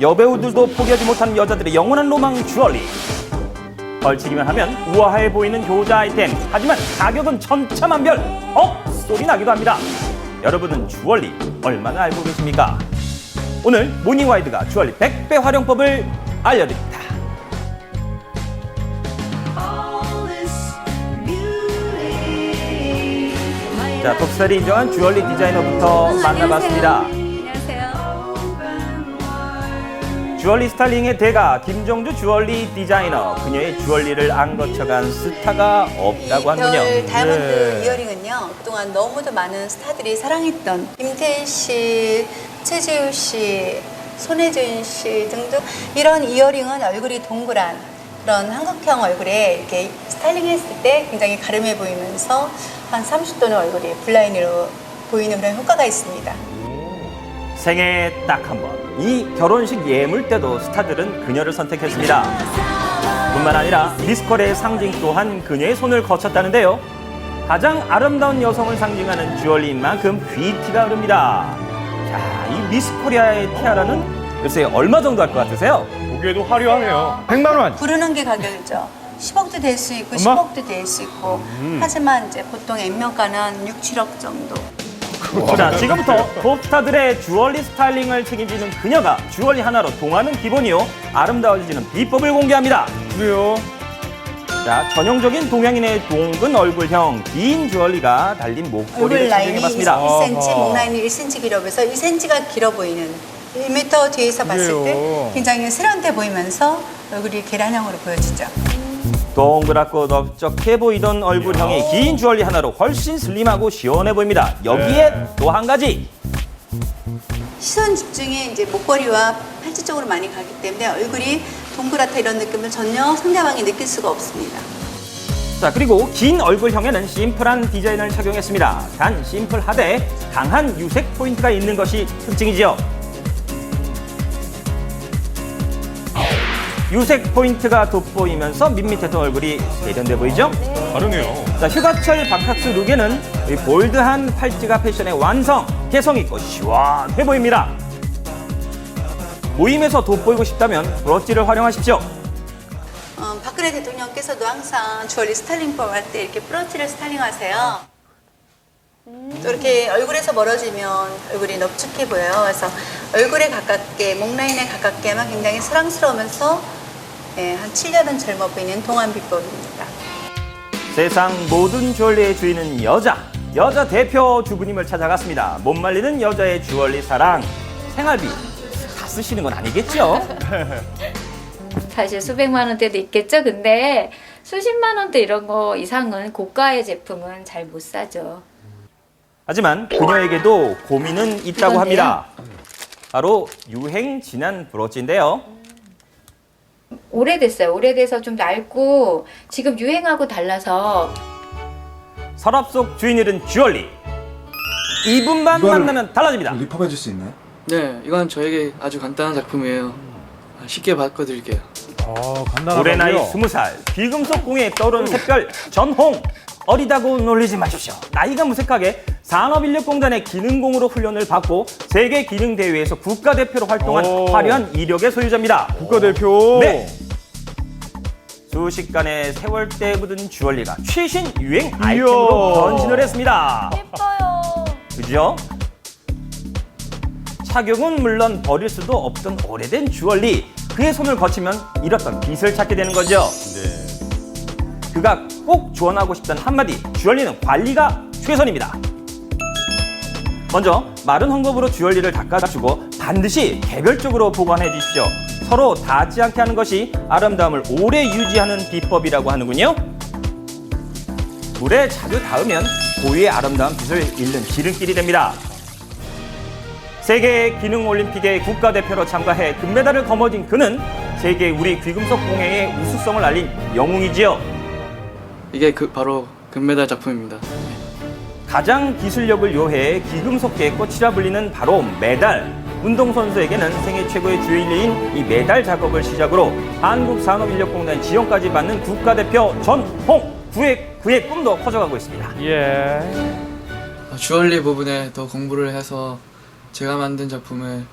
여배우들도 포기하지 못하는 여자들의 영원한 로망 주얼리. 걸치기만 하면 우아해 보이는 효자 아이템. 하지만 가격은 천차만별. 어? 소리 나기도 합니다. 여러분은 주얼리 얼마나 알고 계십니까? 오늘 모닝와이드가 주얼리 100배 활용법을 알려드립니다. 자, 톱스타일이 인정한 주얼리 디자이너부터 만나봤습니다. 주얼리 스타일링의 대가 김정주 주얼리 디자이너 그녀의 주얼리를 안 거쳐간 스타가 없다고 하는군요. 별 다이아몬드 네. 이어링은요 그동안 너무도 많은 스타들이 사랑했던 김태희 씨, 최지우 씨, 손혜진 씨 등등 이런 이어링은 얼굴이 동그란 그런 한국형 얼굴에 이렇게 스타일링했을 때 굉장히 가름해 보이면서 한 30도는 얼굴이 블라인으로 보이는 그런 효과가 있습니다. 생애 딱 한 번. 이 결혼식 예물 때도 스타들은 그녀를 선택했습니다. 뿐만 아니라 미스컬의 상징 또한 그녀의 손을 거쳤다는데요. 가장 아름다운 여성을 상징하는 주얼리인 만큼 귀티가 흐릅니다. 자, 이 미스 코리아의 티아라는 글쎄 얼마 정도 할 것 같으세요? 보기에도 화려하네요. 100만 원. 부르는 게 가격이죠. 10억도 될 수 있고 엄마? 10억도 될 수 있고 하지만 이제 보통 액면가는 한 6, 7억 정도. 자, 지금부터 톱스타들의 주얼리 스타일링을 책임지는 그녀가 주얼리 하나로 동하는 기본이요. 아름다워지는 비법을 공개합니다. 그래요. 자, 전형적인 동양인의 동근 얼굴형 긴 주얼리가 달린 얼굴 목걸이를 라인이 선정해봤습니다. 21cm, 아하. 목 라인이 1cm 길어서 1cm가 길어 보이는 1m 뒤에서 봤을 때 그래요. 굉장히 세련돼 보이면서 얼굴이 계란형으로 보여지죠. 동그랗고 넓적해 보이던 얼굴형의 긴 주얼리 하나로 훨씬 슬림하고 시원해 보입니다. 여기에 네. 또 한 가지. 시선 집중이 이제 목걸이와 팔찌 쪽으로 많이 가기 때문에 얼굴이 동그랗다 이런 느낌을 전혀 상대방이 느낄 수가 없습니다. 자, 그리고 긴 얼굴형에는 심플한 디자인을 착용했습니다. 단 심플하되 강한 유색 포인트가 있는 것이 특징이지요. 유색 포인트가 돋보이면서 밋밋했던 얼굴이 세련돼 보이죠? 다르네요. 자, 휴가철 바캉스 룩에는 이 볼드한 팔찌가 패션의 완성, 개성 있고 시원해 보입니다. 모임에서 돋보이고 싶다면 브러쉬를 활용하십시오. 어, 박근혜 대통령께서도 항상 주얼리 스타일링법 할때 이렇게 브러치를 스타일링하세요. 또 이렇게 얼굴에서 멀어지면 얼굴이 넙죽해 보여요. 그래서 얼굴에 가깝게, 목 라인에 가깝게 하면 굉장히 사랑스러우면서 예, 한 7년은 젊어 보이는 동안 비법입니다. 세상 모든 주얼리의 주인은 여자. 여자 대표 주부님을 찾아갔습니다. 못 말리는 여자의 주얼리 사랑. 생활비 다 쓰시는 건 아니겠죠? 사실 수백만 원대도 있겠죠. 근데 수십만 원대 이런 거 이상은 고가의 제품은 잘 못 사죠. 하지만 그녀에게도 고민은 있다고? 합니다. 바로 유행 지난 브로치인데요. 오래됐어요. 오래돼서 좀 낡고 지금 유행하고 달라서 서랍 속 주인 잃은 주얼리. 이분만 이거를 만나면 달라집니다. 리퍼해 줄 수 있나요? 네, 이건 저에게 아주 간단한 작품이에요. 아, 쉽게 바꿔드릴게요. 아, 간단하고요. 올해 나이 스무 살 귀금속 공에 떠오르는 샛별 전홍. 어리다고 놀리지 마십시오. 나이가 무색하게 산업인력공단의 기능공으로 훈련을 받고 세계 기능 대회에서 국가대표로 활동한 오. 화려한 이력의 소유자입니다. 국가대표. 네. 순식간에 세월대에 묻은 주얼리가 최신 유행 아이템으로 이야. 변신을 했습니다. 예뻐요. 그죠? 착용은 물론 버릴 수도 없던 오래된 주얼리. 그의 손을 거치면 잃었던 빛을 찾게 되는 거죠. 네. 그가 꼭 조언하고 싶다는 한마디. 주얼리는 관리가 최선입니다. 먼저 마른 헝겊으로 주얼리를 닦아주고 반드시 개별적으로 보관해 주십시오. 서로 닿지 않게 하는 것이 아름다움을 오래 유지하는 비법이라고 하는군요. 물에 자주 닿으면 고유의 아름다운 빛을 잃는 지름길이 됩니다. 세계 기능 올림픽의 국가대표로 참가해 금메달을 거머쥔 그는 세계 우리 귀금속 공예의 우수성을 알린 영웅이지요. 이게 그 바로 금메달 작품입니다. 가장 기술력을 요해 기금속계의 꽃이라 불리는 바로 메달. 운동선수에게는 생애 최고의 주일인 이 메달 작업을 시작으로 한국산업인력공단 지원까지 받는 국가대표 전홍. 그의, 그의 꿈도 커져가고 있습니다. 예. 아, 주얼리 부분에 더 공부를 해서 제가 만든 작품을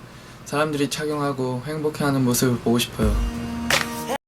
사람들이 착용하고 행복해하는 모습을 보고 싶어요.